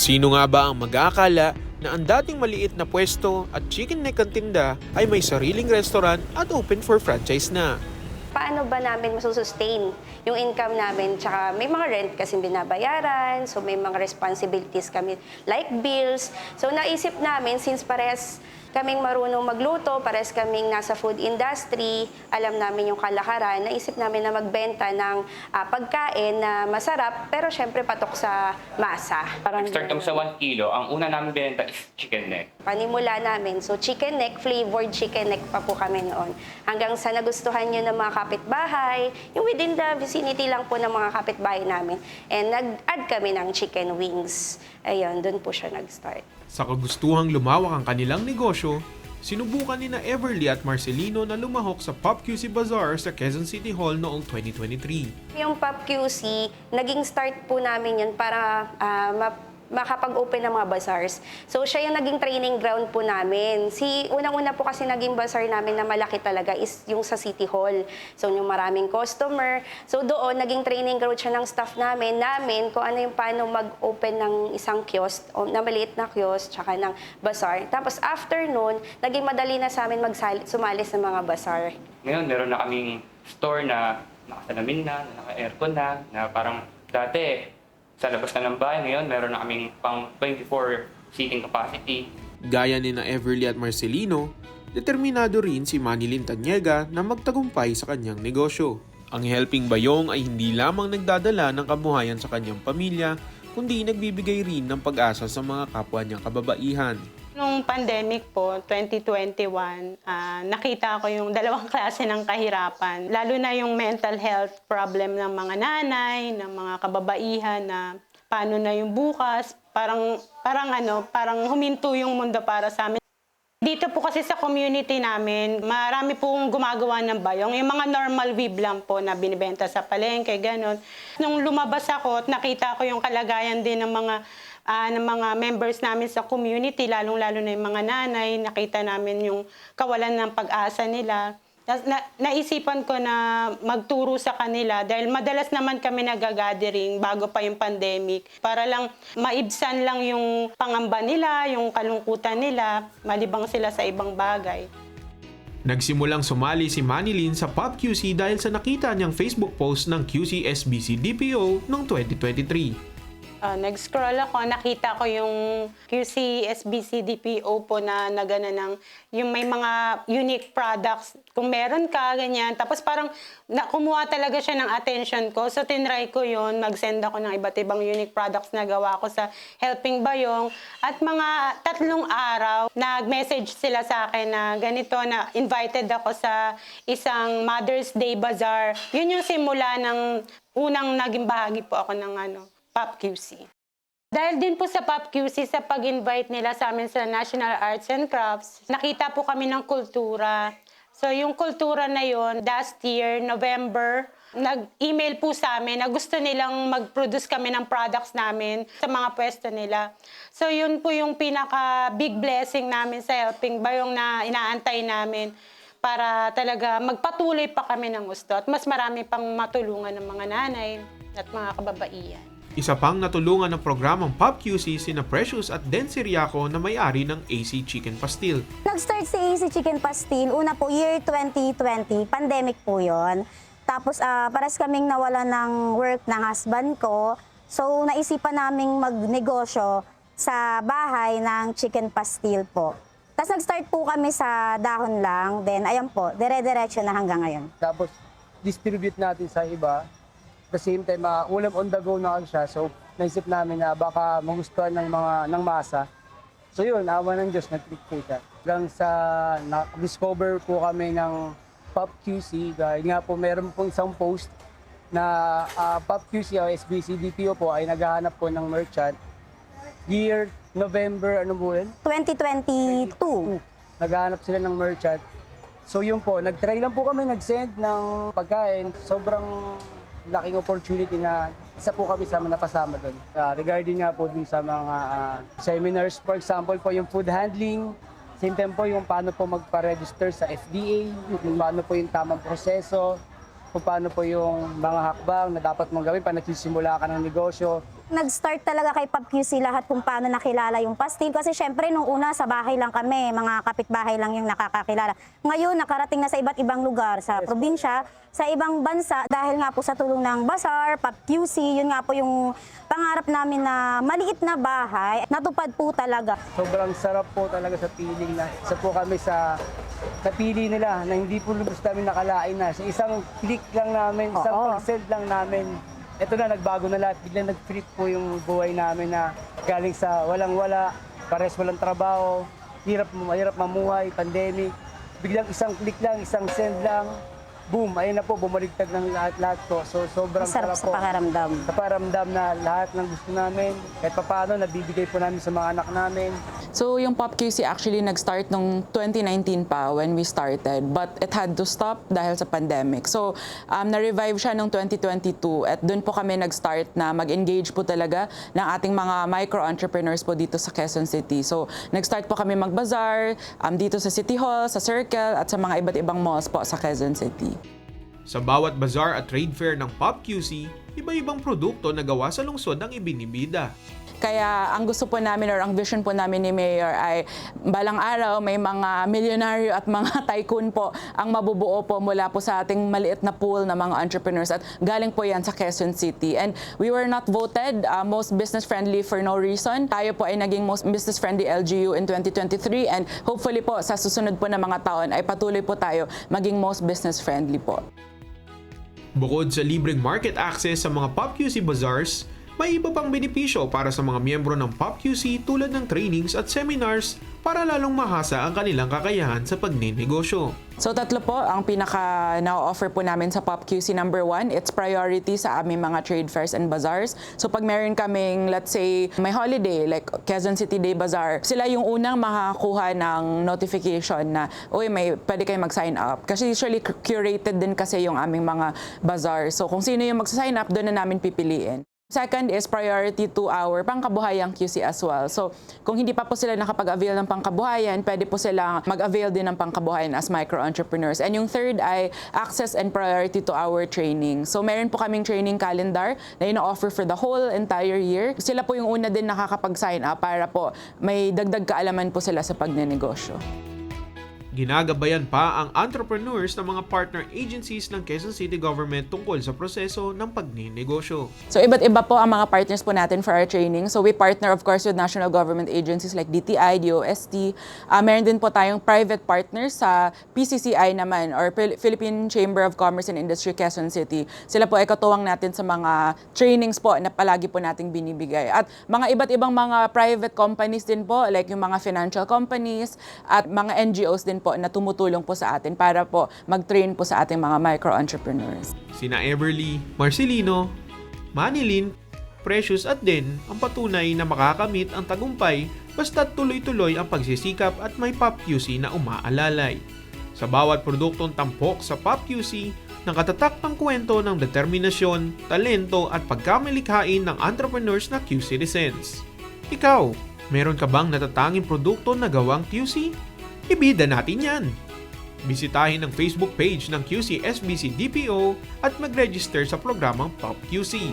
Sino nga ba ang mag-aakala na ang dating maliit na pwesto at chicken neck ang tinda ay may sariling restaurant at open for franchise na? paano ba namin masusustain yung income namin? Tsaka may mga rent kasi binabayaran, so may mga responsibilities kami like bills. So naisip namin, since parehas kaming marunong magluto, parehas kaming nasa food industry, alam namin yung kalakaran, naisip namin na magbenta ng ah, pagkain na masarap, pero syempre patok sa masa. Parang Start sa 1 kilo, ang una namin binenta is chicken neck. Panimula namin. So chicken neck, flavored chicken neck pa po kami noon. Hanggang sa nagustuhan nyo ng mga kapitbahay, yung within the vicinity lang po ng mga kapitbahay namin. And nag-add kami ng chicken wings. Ayun, doon po siya nag-start. Sa kagustuhang lumawak ang kanilang negosyo, sinubukan ni na Everly at Marcelino na lumahok sa Pop QC Bazaar sa Quezon City Hall noong 2023. Yung Pop QC, naging start po namin yun para ah, ma- makapag-open ng mga bazaars. So siya yung naging training ground po namin. Si unang-una po kasi naging bazaar namin na malaki talaga is yung sa City Hall. So yung maraming customer. So doon naging training ground siya ng staff namin, namin kung ano yung paano mag-open ng isang kiosk, o na maliit na kiosk, tsaka ng bazaar. Tapos after noon, naging madali na sa amin magsali, sumalis ng mga bazaar. Ngayon, meron na kaming store na nakasalamin na, na naka-aircon na, na parang dati, sa labas na ng bahay, ngayon meron na kaming pang 24 seating capacity. Gaya ni na Everly at Marcelino, determinado rin si Manilin Tanyega na magtagumpay sa kanyang negosyo. Ang Helping Bayong ay hindi lamang nagdadala ng kabuhayan sa kanyang pamilya, kundi nagbibigay rin ng pag-asa sa mga kapwa niyang kababaihan. Nung pandemic po, 2021, ah, nakita ko yung dalawang klase ng kahirapan. Lalo na yung mental health problem ng mga nanay, ng mga kababaihan na paano na yung bukas. Parang, parang ano, parang huminto yung mundo para sa amin. Dito po kasi sa community namin, marami pong gumagawa ng bayong. Yung mga normal weave lang po na binibenta sa palengke, ganun. Nung lumabas ako at nakita ko yung kalagayan din ng mga ah, ng mga members namin sa community, lalong-lalo na yung mga nanay, nakita namin yung kawalan ng pag-asa nila. Na, na- naisipan ko na magturo sa kanila dahil madalas naman kami nagagathering bago pa yung pandemic para lang maibsan lang yung pangamba nila, yung kalungkutan nila, malibang sila sa ibang bagay. Nagsimulang sumali si Manilin sa Pop QC dahil sa nakita niyang Facebook post ng QC SBC DPO noong 2023. Ah, nag-scroll ako, nakita ko yung QC SBC DPO po na nagana ng yung may mga unique products. Kung meron ka, ganyan. Tapos parang na, kumuha talaga siya ng attention ko. So tinry ko yun, mag-send ako ng iba't ibang unique products na gawa ko sa Helping Bayong. At mga tatlong araw, nag-message sila sa akin na ganito na invited ako sa isang Mother's Day Bazaar. Yun yung simula ng unang naging bahagi po ako ng ano, Pop QC. Dahil din po sa Pop QC, sa pag-invite nila sa amin sa National Arts and Crafts, nakita po kami ng kultura. So yung kultura na yon last year, November, nag-email po sa amin na gusto nilang mag-produce kami ng products namin sa mga pwesto nila. So yun po yung pinaka-big blessing namin sa Helping Bayong na inaantay namin para talaga magpatuloy pa kami ng gusto at mas marami pang matulungan ng mga nanay at mga kababaihan. Isa pang natulungan ng programang Pop QC sina Precious at Den Siriaco na may-ari ng AC Chicken Pastil. Nag-start si AC Chicken Pastil, una po year 2020, pandemic po yon. Tapos ah, paras kaming nawala ng work ng husband ko. So naisipan naming magnegosyo sa bahay ng chicken pastil po. Tapos nag-start po kami sa dahon lang, then ayan po, dire-diretso na hanggang ngayon. tapos distribute natin sa iba. The same time, uh, ulam on the go na kasi siya. So, naisip namin na baka magustuhan ng mga ng masa. So yun, awa ng Diyos, nag-click po siya. Hanggang sa na-discover po kami ng Pop QC dahil nga po meron pong isang post na ah, Pop QC o SBC DPO po ay naghahanap po ng merchant. Year November, ano po yun? 2022. naghahanap sila ng merchant. So yun po, nag-try lang po kami nag-send ng pagkain. Sobrang laking opportunity na isa po kami sa mga napasama doon. Ah, regarding nga po dun sa mga ah, seminars, for example po yung food handling, same time po yung paano po magpa-register sa FDA, yung paano po yung tamang proseso, kung paano po yung mga hakbang na dapat mong gawin pag nagsisimula ka ng negosyo. Nag-start talaga kay Pop QC lahat kung paano nakilala yung pastil. Kasi syempre, nung una, sa bahay lang kami, mga kapitbahay lang yung nakakakilala. Ngayon, nakarating na sa iba't ibang lugar, sa probinsya, sa ibang bansa. Dahil nga po sa tulong ng Bazaar, Pop QC, yun nga po yung pangarap namin na maliit na bahay. Natupad po talaga. Sobrang sarap po talaga sa feeling na isa po kami sa napili nila na hindi po lubos namin nakalain na. Sa isang click lang namin, isang Oo. pag-send lang namin, eto na, nagbago na lahat. Biglang nag-flip po yung buhay namin na galing sa walang-wala, pares walang trabaho, hirap, mahirap mamuhay, pandemic. Biglang isang click lang, isang send lang, boom, ayun na po, bumaligtad ng lahat-lahat po. So, sobrang Sarap sarap sa po pakiramdam. sa paramdam na lahat ng gusto namin, kahit papaano, nabibigay po namin sa mga anak namin. So yung Pop QC actually nag-start nung 2019 pa when we started but it had to stop dahil sa pandemic. So um, na-revive siya nung 2022 at doon po kami nag-start na mag-engage po talaga ng ating mga micro-entrepreneurs po dito sa Quezon City. So nag-start po kami mag-bazaar um, dito sa City Hall, sa Circle at sa mga iba't ibang malls po sa Quezon City. Sa bawat bazaar at trade fair ng Pop QC, iba-ibang produkto na gawa sa lungsod ang ibinibida. Kaya ang gusto po namin or ang vision po namin ni Mayor ay balang araw may mga milyonaryo at mga tycoon po ang mabubuo po mula po sa ating maliit na pool ng mga entrepreneurs at galing po yan sa Quezon City. And we were not voted uh, most business friendly for no reason. Tayo po ay naging most business friendly LGU in 2023 and hopefully po sa susunod po na mga taon ay patuloy po tayo maging most business friendly po. Bukod sa libreng market access sa mga PopQC bazaars, may iba pang benepisyo para sa mga miyembro ng PopQC tulad ng trainings at seminars para lalong mahasa ang kanilang kakayahan sa pagninegosyo. So tatlo po ang pinaka na-offer po namin sa Pop QC number one. It's priority sa aming mga trade fairs and bazaars. So pag meron kaming, let's say, may holiday like Quezon City Day Bazaar, sila yung unang makakuha ng notification na, uy, may pwede kayo mag-sign up. Kasi usually cu- curated din kasi yung aming mga bazaar. So kung sino yung mag-sign up, doon na namin pipiliin. Second is priority to our pangkabuhayang QC as well. So, kung hindi pa po sila nakapag-avail ng pangkabuhayan, pwede po sila mag-avail din ng pangkabuhayan as micro-entrepreneurs. And yung third ay access and priority to our training. So, meron po kaming training calendar na ino-offer for the whole entire year. Sila po yung una din nakakapag-sign up para po may dagdag kaalaman po sila sa pagnenegosyo. Ginagabayan pa ang entrepreneurs ng mga partner agencies ng Quezon City Government tungkol sa proseso ng pagninegosyo. So iba't iba po ang mga partners po natin for our training. So we partner of course with national government agencies like DTI, DOST. Uh, meron din po tayong private partners sa PCCI naman or Phil- Philippine Chamber of Commerce and Industry Quezon City. Sila po ay katuwang natin sa mga trainings po na palagi po nating binibigay. At mga iba't ibang mga private companies din po like yung mga financial companies at mga NGOs din po na tumutulong po sa atin para po mag-train po sa ating mga micro-entrepreneurs. Sina Everly, Marcelino, Manilin, Precious at Den ang patunay na makakamit ang tagumpay basta tuloy-tuloy ang pagsisikap at may Pop QC na umaalalay. Sa bawat produktong tampok sa Pop QC, nakatatak ang kwento ng determinasyon, talento at pagkamalikhain ng entrepreneurs na Q citizens. Ikaw, meron ka bang natatanging produkto na gawang QC? Ibida natin yan! Bisitahin ang Facebook page ng QC SBC DPO at mag-register sa programang Pop QC.